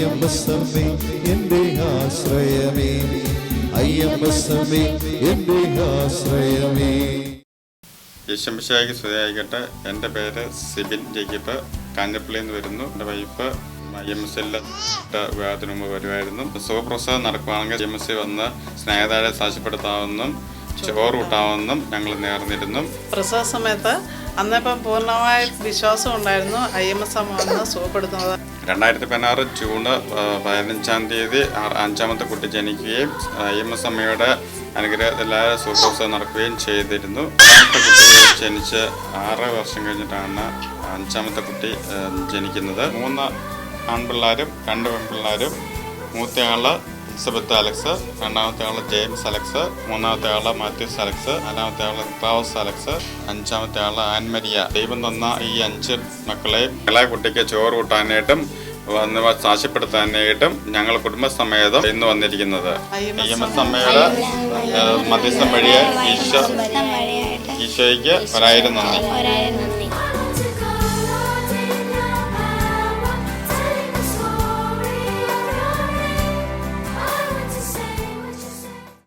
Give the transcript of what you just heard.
അയ്യമ്പസമ്മേ എന്റെ ആശ്രയമേ. അയ്യമ്പസമ്മേ എന്റെ ആശ്രയമേ. യേശംശായിക്ക് സ്തുതിയായിക്കട്ടെ. എന്റെ പേര് സിബിൻ ജേക്കബ്. കാഞ്ഞപ്പള്ളിയിൽ നിന്ന് വരുന്നു. എന്റെ വൈഫ് ഐ എം എസ് എല്ലിൽ വിവാഹത്തിന് മുമ്പ് വരുമായിരുന്നു. സുഖപ്രസവം നടക്കുകയാണെങ്കിൽ എം എസ് സി വന്ന് സ്നേഹതാഴെ സാക്ഷ്യപ്പെടുത്താമെന്നും ചോറ് കൂട്ടാമെന്നും ഞങ്ങൾ നേർന്നിരുന്നു. പ്രസവ സമയത്ത് അന്നിപ്പം പൂർണമായ വിശ്വാസം ഉണ്ടായിരുന്നു. ഐ എം എസ് വന്ന് സുഖപ്പെടുത്തുന്നത്. രണ്ടായിരത്തി പതിനാറ് ജൂൺ പതിനഞ്ചാം തീയതി അഞ്ചാമത്തെ കുട്ടി ജനിക്കുകയും ഐ എം എസ് അമ്മയുടെ അനുഗ്രഹത്തിലായ സുഖപ്രസവം നടക്കുകയും ചെയ്തിരുന്നു. ജനിച്ച് ആറ് വർഷം കഴിഞ്ഞിട്ടാണ് അഞ്ചാമത്തെ കുട്ടി ജനിക്കുന്നത്. മൂന്ന് ആൺപിള്ളേരും രണ്ട് പെൺപിള്ളേരും മൂത്തയാൾ എലിസബത്ത് അലക്സ് രണ്ടാമത്തെ ആൾ ജെയിംസ് അലക്സ് മൂന്നാമത്തെ ആൾ മാത്യൂസ് അലക്സ് നാലാമത്തെ ആൾ ക്ലാവസ് അലക്സ് അഞ്ചാമത്തെ ആൾ ആൻമരിയ. ദൈവം തന്ന ഈ അഞ്ച് മക്കളെയും ഇളയ കുട്ടിക്ക് ചോറ് കൂട്ടാനായിട്ടും വന്ന് സാക്ഷ്യപ്പെടുത്താനായിട്ടും ഞങ്ങൾ കുടുംബസമേതം ഇന്ന് വന്നിരിക്കുന്നത്. ഏഹ്, മധ്യസ്ഥം വഴിയെ ഈശോ ഈശോയ്ക്ക് ഒരായിരം നന്ദി.